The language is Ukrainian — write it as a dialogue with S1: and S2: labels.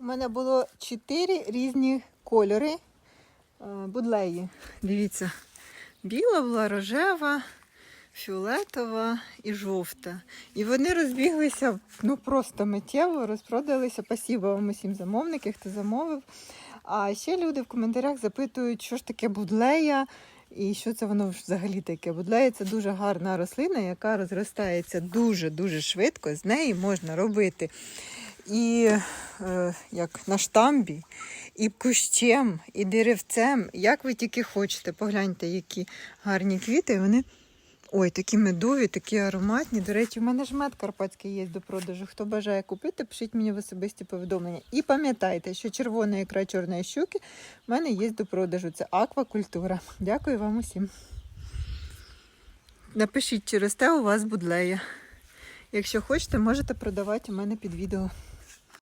S1: У мене було чотири різні кольори е, будлеї. Дивіться, біла була, рожева, фіолетова і жовта. І вони розбіглися ну просто миттєво, розпродалися. Спасибо вам усім замовникам, хто замовив. А ще люди в коментарях запитують, що ж таке будлея. І що це воно взагалі таке? Будлея це дуже гарна рослина, яка розростається дуже-дуже швидко. З неї можна робити і як на штамбі, і кущем, і деревцем. Як ви тільки хочете. Погляньте, які гарні квіти. Вони ой, такі медові, такі ароматні. До речі, в мене ж мед карпатський є до продажу. Хто бажає купити, пишіть мені в особисті повідомлення. І пам'ятайте, що червона ікра чорної щуки в мене є до продажу. Це аквакультура. Дякую вам усім. Напишіть, чи росте у вас будлея. Якщо хочете, можете продавати у мене під відео.